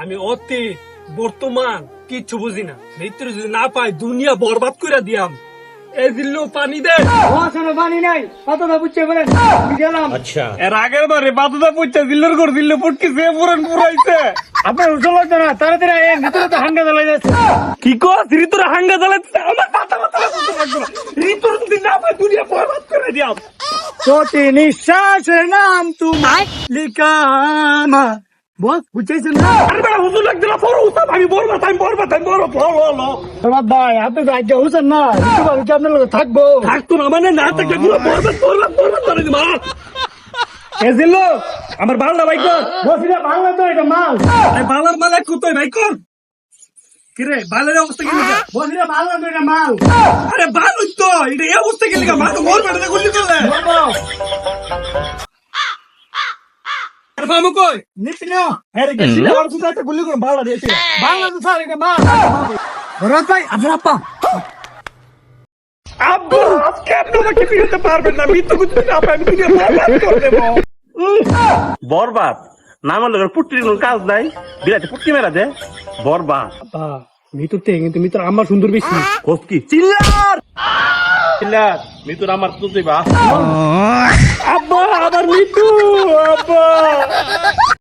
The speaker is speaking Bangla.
আমি অতি বর্তমান কিচ্ছু বুঝি না। ভিতরে যদি না পাই দুনিয়া বরবাদ করে দিয়াম। এই দিল্লু পানি দে। পানি নাই কতটা বুঝতে পারেন গেলাম। এর আগের বারে বাতুদা পুচ্ছে দিল্লুর করে দিল্লু পুটকি সে পুরান পুরাইছে। আপনার উঠে লাগছে না তাড়াতাড়ি আয়েন, ভিতরে তো হাঙ্গা জ্বালা যাচ্ছে। কি কস ঋতুর হাঙ্গা জ্বালাচ্ছে আমার মাথা মাথা লাগছে লাগছে না। ঋতুর যদি না পাই দুনিয়া বরবাদ করে দিয়াম। প্রতি নিঃশ্বাসের নাম তোমার লিখা আমার। বস বুঝেছেন না? আরে বেটা হুজুর লাগছে না পড়ো উসাব আমি বরবাদ আমি বরবাদ আমি বড় বড় বড় তোমার ভাই আপনি তো আজ্ঞা হোসেন না। ভাবি কি আপনার লোক থাকব? থাকতো না মানে না থাকলে পুরো বরবাদ বরবাদ বরবাদ করে দিবা এ দিল্লু আমার বালটা ভাই কর। বসিরা বাংলা তো এটা মাল। এই বালার মালে কুতোই ভাই কর। কিরে বালের অবস্থা কি বসিরা বাংলা তো এটা মাল। আরে বাল তো এটা এই অবস্থা কি লিখা? মানুষ মোর বেড়াতে গুলি করলে। আরে মামু কই নিপিন আরে কি সিলে আর সুতাতে গুলি করে বালা দিয়েছে বাংলা তো স্যার এটা ভরত ভাই আপনার আপা আব্বু আজকে আপনি আমাকে ফিরতে পারবেন না। মৃত্যু কিছু না পাই আমি বরবাদ করে দেবো। বরবাদ? নামের লোকের পুট্টির কোনো কাজ নাই। বিরাটে পুট্টি মেরা দে। বরবাদ। থেকে কিন্তু মৃত্যুর আমার সুন্দর বেশি। কি? চিল্লার! চিল্লার মৃত্যুর আমার তো মৃত্যু আব্বা